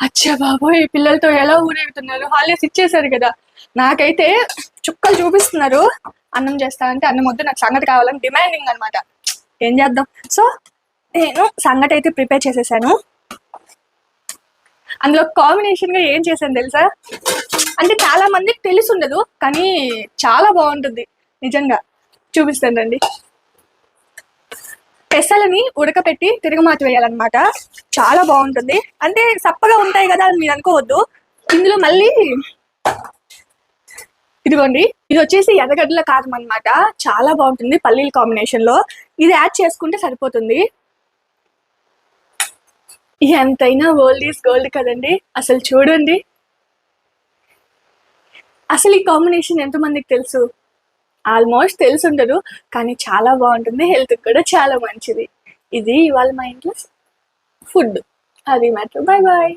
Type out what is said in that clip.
అచ్చా బాబోయ్ ఈ పిల్లలతో ఎలా ఊరేగుతున్నారు? హాలిడేస్ ఇచ్చేసారు కదా. నాకైతే చుక్కలు చూపిస్తున్నారు. అన్నం చేస్తానంటే అన్నం వద్దు నాకు సంగతి కావాలని డిమాండింగ్ అన్నమాట. ఏం చేద్దాం? సో నేను సంగతి అయితే ప్రిపేర్ చేసేసాను. అందులో కాంబినేషన్గా ఏం చేశాను తెలుసా? అంటే చాలా మందికి తెలిసి ఉండదు కానీ చాలా బాగుంటుంది. నిజంగా. చూపిస్తానండి పెసలని ఉడకపెట్టి తిరగమాత వేయాలన్నమాట. చాలా బాగుంటుంది. అంటే సప్పగా ఉంటాయి కదా అని మీరు అనుకోవద్దు. ఇందులో మళ్ళీ ఇదిగోండి. ఇది వచ్చేసి ఎర్రగడ్డల కారం అన్నమాట. చాలా బాగుంటుంది పల్లీల కాంబినేషన్లో. ఇది యాడ్ చేసుకుంటే సరిపోతుంది. ఎంతైనా వరల్డ్ ఈస్ గోల్డ్ కదండి. అసలు చూడండి. అసలు ఈ కాంబినేషన్ ఎంతమందికి తెలుసు? ఆల్మోస్ట్ తెలిసి ఉండదు కానీ చాలా బాగుంటుంది. హెల్త్ కూడా చాలా మంచిది. ఇది ఇవాళ మా ఇంట్లో ఫుడ్. అది మ్యాటర్ బాయ్ బాయ్